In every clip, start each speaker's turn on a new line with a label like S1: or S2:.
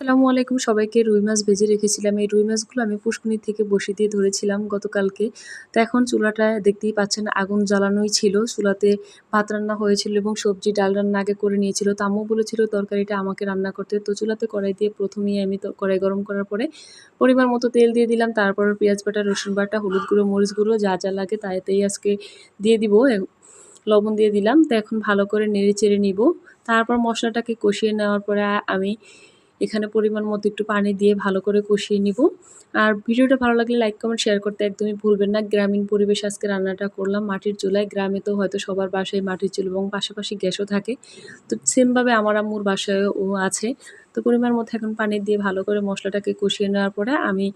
S1: আসসালামু আলাইকুম। সবাইকে রুই মাছ ভেজে রেখেছিলাম। এই রুই মাছগুলো আমি পুষ্কুনি থেকে বসে দিয়ে ধরেছিলাম গতকালকে। তো এখন চুলাটা দেখতেই পাচ্ছেন, আগুন জ্বালানোই ছিল। চুলাতে ভাত রান্না হয়েছিল এবং সবজি ডাল রান্না আগে করে নিয়েছিল। তো আম্মু বলেছিল তরকারিটা আমাকে রান্না করতে। তো চুলাতে কড়াই দিয়ে প্রথমেই আমি কড়াই গরম করার পরে পরিমাণ মতো তেল দিয়ে দিলাম। তারপর পেঁয়াজ বাটা, রসুন বাটা, হলুদ গুঁড়ো, মরিচ গুঁড়ো, যা যা লাগে তাইতেই আজকে দিয়ে দিব। লবণ দিয়ে দিলাম। তো এখন ভালো করে নেড়ে চেড়ে নিব। তারপর মশলাটাকে কষিয়ে নেওয়ার পরে আমি এখানে পরিমাণ মতো একটু পানি দিয়ে ভালো করে কষিয়ে নিব। আর ভিডিওটা ভালো লাগলে লাইক, কমেন্ট শেয়ার করতে একদমই ভুলবেন না। গ্রামীণ পরিবেশ আজকে রান্নাটা করলাম মাটির চুলায়। গ্রামে তো হয়তো সবার বাসায় মাটির চুল এবং পাশাপাশি গ্যাসও থাকে। তো সেমভাবে আমার আম্মুর বাসায়ও আছে। তো পরিমাণ মতো এখন পানি দিয়ে ভালো করে মশলাটাকে কষিয়ে নেওয়ার পরে আমি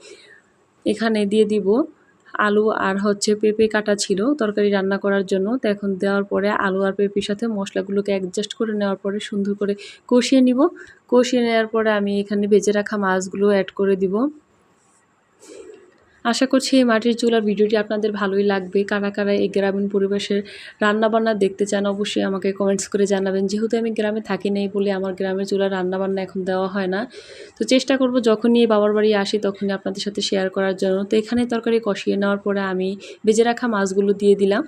S1: এখানে দিয়ে দিব আলু আর হচ্ছে পেঁপে কাটা ছিল তরকারি রান্না করার জন্য। তো এখন দেওয়ার পরে আলু আর পেঁপের সাথে মশলাগুলোকে অ্যাডজাস্ট করে নেওয়ার পরে সুন্দর করে কষিয়ে নিব। কষিয়ে নেওয়ার পরে আমি এখানে ভেজে রাখা মাছগুলো অ্যাড করে দিব। আশা করছি এই মাটির চুলার ভিডিওটি আপনাদের ভালোই লাগবে। কারা কারা এই গ্রামীণ পরিবেশের রান্নাবান্না দেখতে চান, অবশ্যই আমাকে কমেন্টস করে জানাবেন। যেহেতু আমি গ্রামে থাকি নেই বলে আমার গ্রামের চুলার রান্নাবান্না এখন দেওয়া হয় না। তো চেষ্টা করব যখনই বাবার বাড়ি আসি তখনই আপনাদের সাথে শেয়ার করার জন্য। তো এখানে তরকারি কষিয়ে নেওয়ার পরে আমি বেজে রাখা মাছগুলো দিয়ে দিলাম।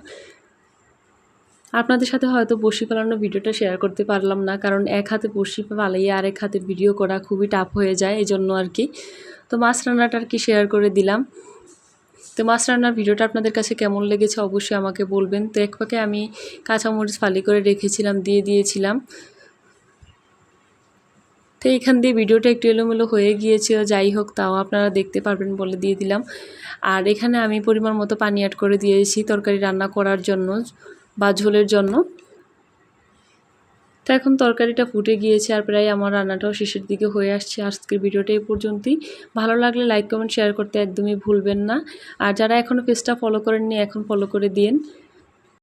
S1: আপনাদের সাথে হয়তো বসি পালানোর ভিডিওটা শেয়ার করতে পারলাম না, কারণ এক হাতে বসি পালাইয়ে আরেক হাতে ভিডিও করা খুবই টাফ হয়ে যায় এই জন্য আর কি। তো মাছ রান্নাটা আর কি শেয়ার করে দিলাম। তো মাছ রান্নার ভিডিওটা আপনাদের কাছে কেমন লেগেছে অবশ্যই আমাকে বলবেন। তো এক পাকে আমি কাঁচামরিচ ফালি করে রেখেছিলাম, দিয়ে দিয়েছিলাম। তো এইখান দিয়ে ভিডিওটা একটু এলোমেলো হয়ে গিয়েছিল, যাই হোক তাও আপনারা দেখতে পারবেন বলে দিয়ে দিলাম। আর এখানে আমি পরিমাণ মতো পানি অ্যাড করে দিয়েছি তরকারি রান্না করার জন্য বা ঝোলের জন্য। তো এখন তরকারিটা ফুটে গিয়েছে আর প্রায় আমার রান্নাটাও শেষের দিকে হয়ে আসছে আজকের ভিডিওটা এই পর্যন্তই। ভালো লাগলে লাইক কমেন্ট শেয়ার করতে একদমই ভুলবেন না। আর যারা এখনও পেজটা ফলো করেননি, এখন ফলো করে দিন